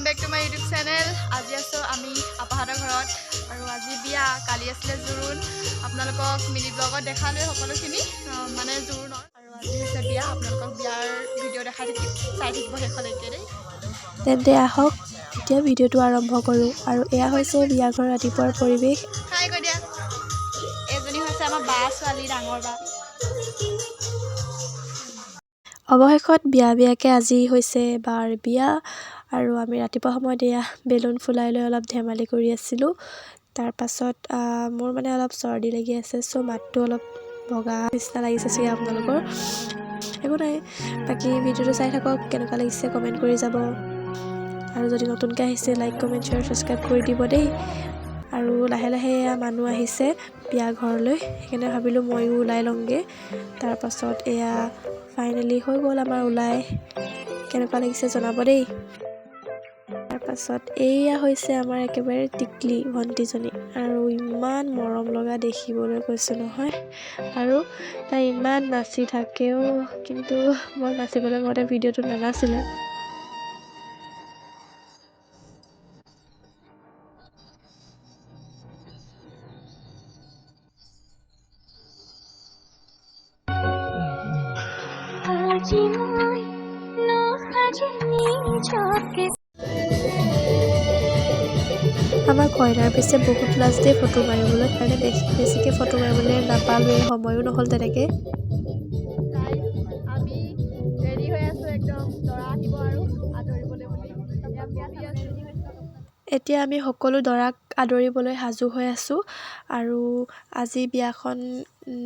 Welcome back to my YouTube channel আজি আছোঁ আমি আপাহঁতৰ ঘৰত আৰু আজি বিয়া কালি আছিলে জোৰোণ। আপোনালোকক মিনি ব্লগত দেখালোৱে সকলোখিনি মানে জোৰোণৰ। আৰু আজি হৈছে বিয়া আপোনালোকক বিয়াৰ ভিডিঅ' দেখাই থাকিম চাই থাকিব শেষলৈকে দেই। তেন্তে আহক এতিয়া ভিডিঅ'টো আৰম্ভ কৰোঁ। আৰু এয়া হৈছে বিয়া ঘৰ ৰাতিপুৱাৰ পৰিৱেশ। হাই কৈ দিয়া এজনী হৈছে আমাৰ বা ছোৱালী ডাঙৰ বা। অৱশেষত বিয়া বিয়াকৈ আজি হৈছে বাৰ বিয়া। আৰু আমি ৰাতিপুৱা সময়ত এয়া বেলুন ফুলাই লৈ অলপ ধেমালি কৰি আছিলোঁ। তাৰপাছত মোৰ মানে অলপ চৰ্দি লাগি আছে চ' মাতটো অলপ ভগা নিচিনা লাগিছে চাগে আপোনালোকৰ। একো নাই বাকী ভিডিঅ'টো চাই থাকক কেনেকুৱা লাগিছে কমেণ্ট কৰি যাব। আৰু যদি নতুনকৈ আহিছে লাইক কমেণ্ট শ্বেয়াৰ ছাবস্ক্ৰাইব কৰি দিব দেই। আৰু লাহে লাহে এয়া মানুহ আহিছে বিয়া ঘৰলৈ সেইকাৰণে ভাবিলোঁ ময়ো ওলাই লওঁগৈ। তাৰপাছত এয়া ফাইনেলি হৈ গ'ল আমাৰ ওলাই। কেনেকুৱা লাগিছে জনাব দেই। তাৰপাছত এয়া হৈছে আমাৰ একেবাৰে টিকলি ভণ্টিজনী। আৰু ইমান মৰম লগা দেখিবলৈ কৈছোঁ নহয়। আৰু তাই ইমান নাচি থাকেও কিন্তু মই নাচিবলৈ মতে ভিডিঅ'টো চকে আমাৰ কইনাৰ পিছে বহুত লাজ দেই ফটো মাৰিবলৈ কাৰণে বেছি বেছিকৈ ফটো মাৰিবলৈ নাপালোৱেই সময়ো নহ'ল তেনেকৈ। এতিয়া আমি সকলো দৰাক আদৰিবলৈ সাজু হৈ আছোঁ আৰু আজি বিয়াখন উম,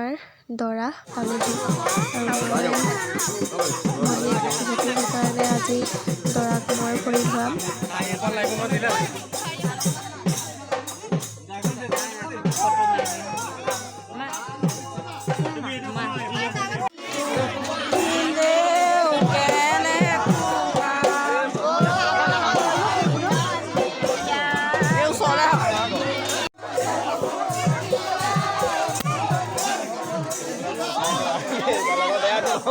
দেখিছে দৰা পালেহি আৰু মই ভনীয়েক যিহেতু সেইকাৰণে আজি দৰাক মই কৰি ধোৱাম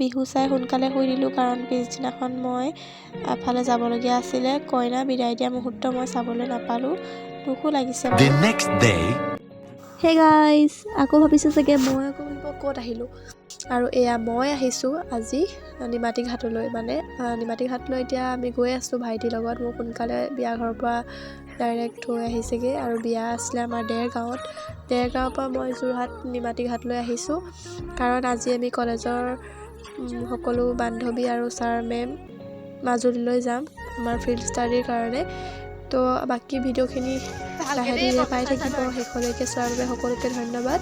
বিহু চাই সোনকালে শুই দিলোঁ কাৰণ পিছদিনাখন মই এফালে যাবলগীয়া আছিলে। কইনা বিদায় দিয়া মুহূৰ্ত মই চাবলৈ নাপালোঁ। দুখো লাগিছে হে গাইজ আকৌ ভাবিছোঁ চাগে মই আকৌ ক'ত আহিলোঁ। আৰু এয়া মই আহিছোঁ আজি নিমাতী ঘাটলৈ মানে আহ, নিমাতী ঘাটলৈ এতিয়া আমি গৈ আছোঁ ভাইটিৰ লগত। মোক সোনকালে বিয়া ঘৰৰ পৰা ডাইৰেক্ট থৈ আহিছেগৈ আৰু বিয়া আছিলে আমাৰ দেৰগাঁৱত। দেৰগাঁৱৰ পৰা মই যোৰহাট নিমাতী ঘাটলৈ আহিছোঁ। কাৰণ আজি আমি কলেজৰ সকলো বান্ধৱী আৰু ছাৰ মেম মাজুলীলৈ যাম আমাৰ ফিল্ড ষ্টাডিৰ কাৰণে। তো বাকী ভিডিঅ'খিনি লাহে ধীৰে পাই থাকিব শেষলৈকে। চোৱাৰ বাবে সকলোকে ধন্যবাদ।